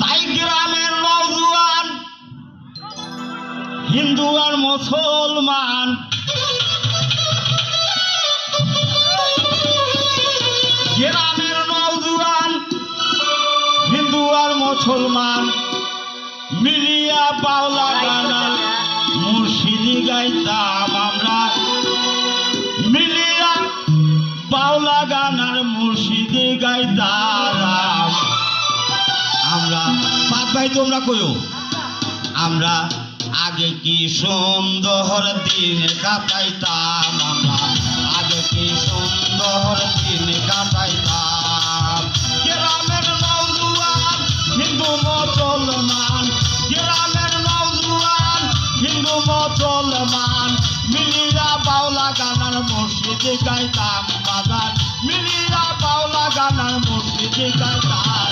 তাই গ্রামের নৌজুয়ান হিন্দু আর মুসলমান। গ্রামের নৌজুয়ান হিন্দু আর মুসলমান, মিলিয়া পাওলা গানা মুর্শিদি গাইতাম আমরা। মিলিয়া বাউলা গানার মুর্শিদি গাইতাম। ভাই তোমরা কইও? আমরা আগে কি সুন্দর দিন কাটাইতাম আমরা? আগে কি সুন্দর দিন কাটাইতাম? গ্রামের নৌজুয়ান হিন্দু মুসলমান। গ্রামের নৌজুয়ান হিন্দু মুসলমান। মিলিরা বাউলা গানার মসজিদে গাইতাম বাজার। মিলিরা বাউলা গানার মসজিদে গাইতাম।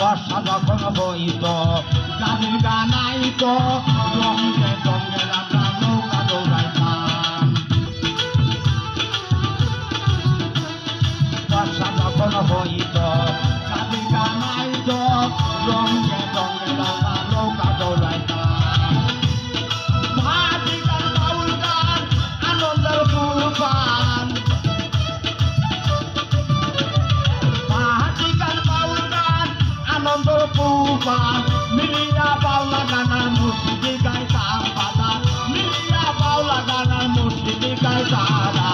বর্ষা যখন বইত গানের গানাইত রঙে রঙে তুফান মিলিয়া বাউলা গানার মুর্শিদি গাইতাম বাদা মিলিয়া বাউলা গানার মুর্শিদি গাইতাম আগে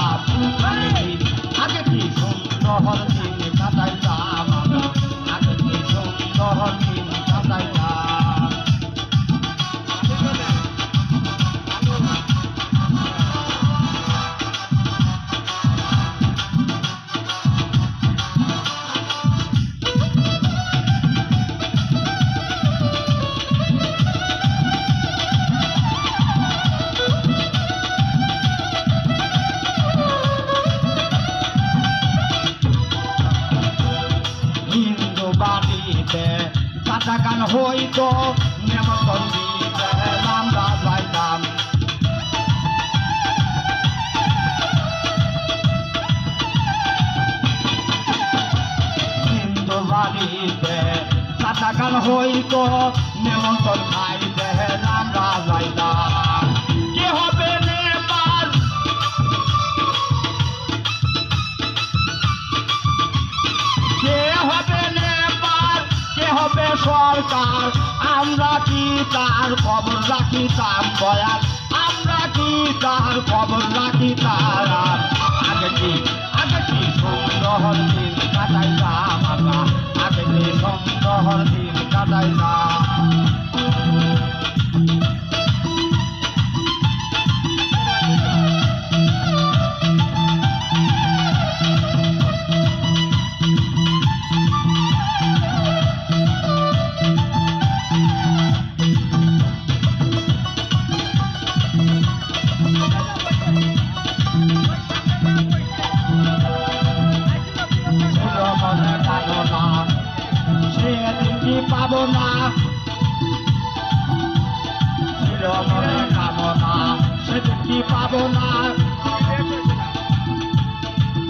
গান হইত নেমতন দিতে আমরা যাইতাম হিন্দু বাড়িতে কাটা গান হইত নেমন্তন খাইতে আমরা যাইতাম কে সরকার, আমরা কি তার খবর রাখি তার বয়াল আমরা কি তার খবর রাখি তার আগে কি আগে কি সুন্দর পাবো না। ছিল মনে কামনা সেদিন কি পাবো না।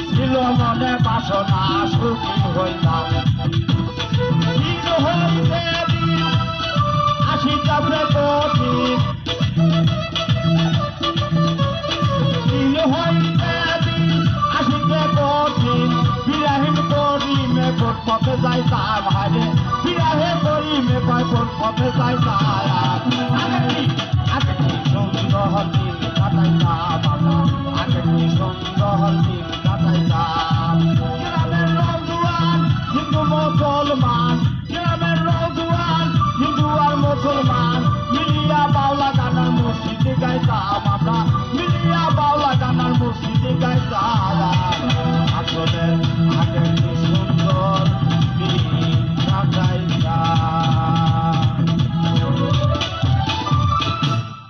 ছিল মনে বাসনা, সুখী হইলাম হইতে কোন পথে যাই তার ভাবে ফিরা হে করি মে কয় কোন পথে যাই তার আগে। কি? সুন্দর দিন কাটাই তা বাবা। আগে কি? সুন্দর দিন কাটাই তা গ্রামের নজওয়ান হিন্দু মুসলমান। গ্রামের নজওয়ান হিন্দু মিলিয়া বাউলা গানার মসজিদে গাইতাম মিলিয়া বাউলা গানার মসজিদে গাইতাম